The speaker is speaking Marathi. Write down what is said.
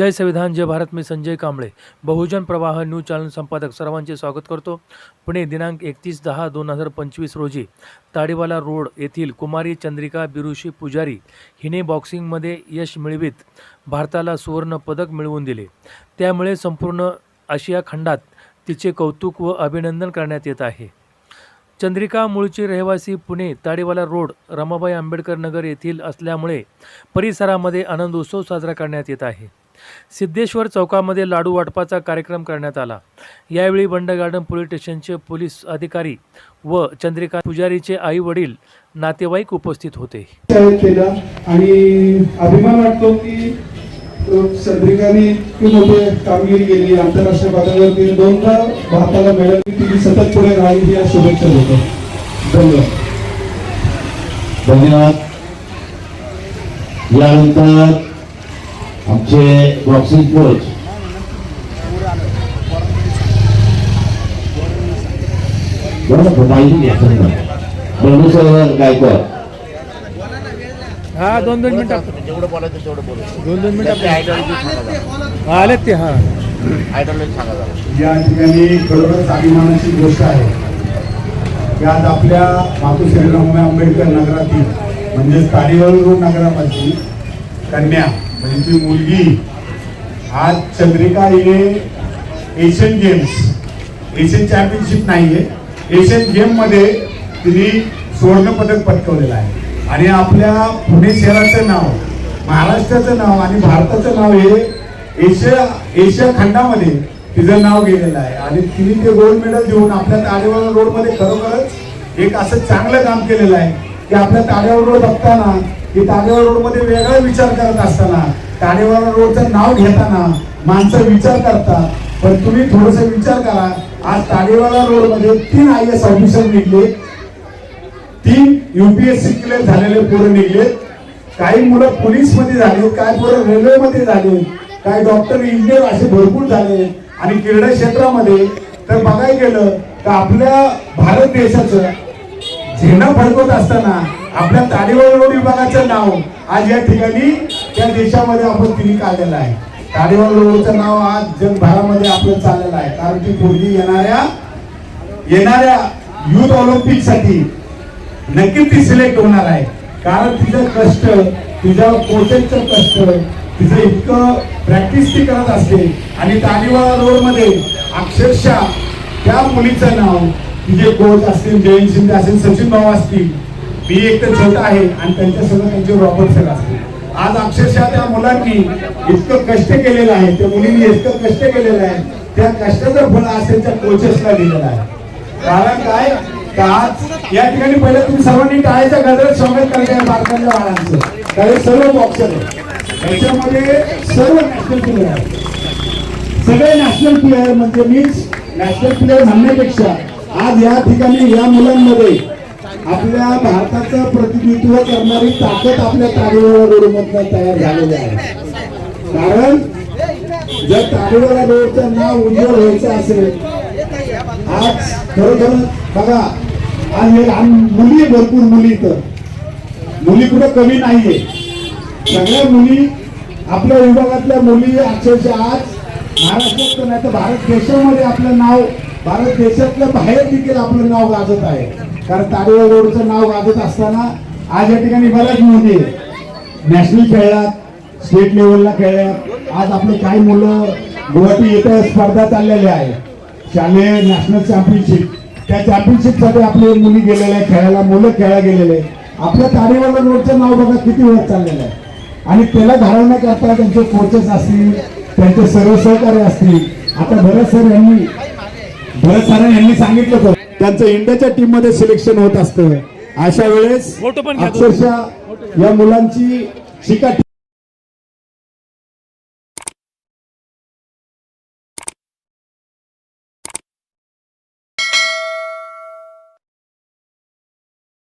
जय संविधान जय भारत मी संजय कांबळे. बहुजन प्रवाह न्यूज चॅनल संपादक सर्वांचे स्वागत करतो. पुणे दिनांक एकतीस दहा दोन हजार पंचवीस रोजी ताडीवाला रोड येथील कुमारी चंद्रिका बिरुशी पुजारी हिने बॉक्सिंगमध्ये यश मिळवित भारताला सुवर्ण पदक मिळवून दिले. त्यामुळे संपूर्ण आशिया खंडात तिचे कौतुक व अभिनंदन करण्यात येत आहे. चंद्रिका मूळची रहिवासी पुणे ताडीवाला रोड रमाबाई आंबेडकर नगर येथील असल्यामुळे परिसरामध्ये आनंदोत्सव साजरा करण्यात येत आहे. सिद्धेश्वर चौकामध्ये लाडू वाटपाचा कार्यक्रम करण्यात आला. यावेळी बंड गार्डन पोलीस स्टेशनचे पोलीस अधिकारी व चंद्रिका पुजारीचे आई वडील नातेवाईक उपस्थित होते. आणि अभिमान वाटतो की चंद्रिकाने इतकी मोठी कामगिरी केली. आंतरराष्ट्रीय पातळीवर तिने दोनदा भारताला मिळाली ती सतत पुढे राहील ही या शुभेच्छा देतो. धन्यवाद. धन्यवाद. यानंतर आमचे बॉक्सिंग कोच गायकवाड हा दोन दोन मिनिटं. जेवढं बोलायचं तेवढं बोलू. दोन दोन आयडियॉलॉजी जरा. आलेत ते हां. आयडियॉलॉजी सांगा जरा. या ठिकाणी खरोखरच अभिमानाची गोष्ट आहे की आज आपल्या रमाबाई आंबेडकर नगरातील म्हणजेच रोड नगरापाशी कन्या म्हणजे ती मुलगी आज चंद्रिका हिने एशियन गेम्स एशियन चॅम्पियनशिप नाहीये. एशियन गेममध्ये तिने सुवर्ण पदक पटकवलेलं आहे. आणि आपल्या पुणे शहराचं नाव महाराष्ट्राचं नाव आणि भारताचं नाव हे एशिया एशिया खंडामध्ये तिचं नाव गेलेलं आहे. आणि तिने ते गोल्ड मेडल देऊन आपल्या ताडेवाला रोडमध्ये खरोखरच एक असं चांगलं काम केलेलं आहे की आपल्या ताडेवाला रोड बघताना की ताडेवाला रोडमध्ये वेगळा विचार करत असताना ताडेवाला रोडचं नाव घेताना माणसं विचार करतात. पण तुम्ही थोडस विचार करा आज ताडेवाला रोडमध्ये तीन आय एस ऑफिसर निघले. तीन युपीएससी क्लिअर झालेले पोरं निघले. काही मुलं पोलीसमध्ये झाले काही पोरं रेल्वे मध्ये झाले काही डॉक्टर इंजिनियर असे भरपूर झाले. आणि क्रीडा क्षेत्रामध्ये तर बघायला गेलं तर आपल्या भारत देशाचं झेंडा फडकवत असताना आपल्या ताडेवाला रोड विभागाचं नाव आज या ठिकाणी त्या देशामध्ये आपण तिने काढलेलं आहे. ताडेवाला रोडचं नाव आज जगभरामध्ये आपलं चाललेलं आहे. कारण ती पूर्वी येणाऱ्या येणाऱ्या युथ ऑलिम्पिकसाठी नक्की ती सिलेक्ट होणार आहे. कारण तिचं कष्ट तिच्या कोचेसचं कष्ट तिचं इतकं प्रॅक्टिस ती करत असते. आणि तालिवाला रोडमध्ये अक्षरशः त्या मुलीचं नाव तिचे कोच असतील जयंत शिंदे असतील सचिन भाऊ असतील मी एक तर छोटा आहे आणि त्यांच्यासोबत त्यांचे रॉबर्ट सर असते. आज अक्षरशः त्या मुलांनी इतकं कष्ट केलेलं आहे त्या मुलींनी इतकं कष्ट केलेलं आहे त्या कष्टाचं फळ आज त्यांच्या कोचेसला दिलेलं आहे. कारण काय? का आज या ठिकाणी पहिले तुम्ही सर्वांनी टाळ्याच्या गजरात स्वागत करताय बालकांच्या बाळांचं कारण सर्व बॉक्सर आहे सर्व नॅशनल प्लेअर आहे सगळे नॅशनल प्लेअर म्हणजे मीन्स नॅशनल प्लेअर म्हणण्यापेक्षा आज या ठिकाणी या मुलांमध्ये आपल्या भारताचं प्रतिनिधित्व करणारी ताकद आपल्या तारेवाला रोडमधनं तयार झालेली आहे. कारण जर तारेवाला रोडचं नाव उज्ज्वल व्हायचं असेल आज खरोखर बघा आज हे लहान मुली भरपूर मुली इथं. मुली कुठं कमी नाहीये. सगळ्या मुली आपल्या विभागातल्या मुली अक्षरशः आज महाराष्ट्रात नाही तर भारत देशामध्ये आपलं नाव भारत देशातल्या बाहेर देखील आपलं नाव गाजत आहे. कारण ताडेवाल रोडचं नाव वाजत असताना आज या ठिकाणी बऱ्याच मुली नॅशनल खेळल्यात स्टेट लेवलला खेळल्यात. आज आपले काही मुलं गुवाहाटी येथे स्पर्धा चाललेल्या आहेत शालेय नॅशनल चॅम्पियनशिप. त्या चॅम्पियनशिपसाठी आपले मुली गेलेले आहे खेळायला मुलं खेळायला गेलेले आपल्या तारेवाला रोडचं नाव बघा किती वेळ चाललेलं आहे. आणि त्याला घालवण्याकरता त्यांचे कोचेस असतील त्यांचे सर्व सहकारी असतील. आता भरत सर यांनी भरत सर यांनी सांगितलं होतं. त्यांचं इंडियाच्या टीममध्ये सिलेक्शन होत असतं अशा वेळेस. अक्षरशः या मुलांची शिका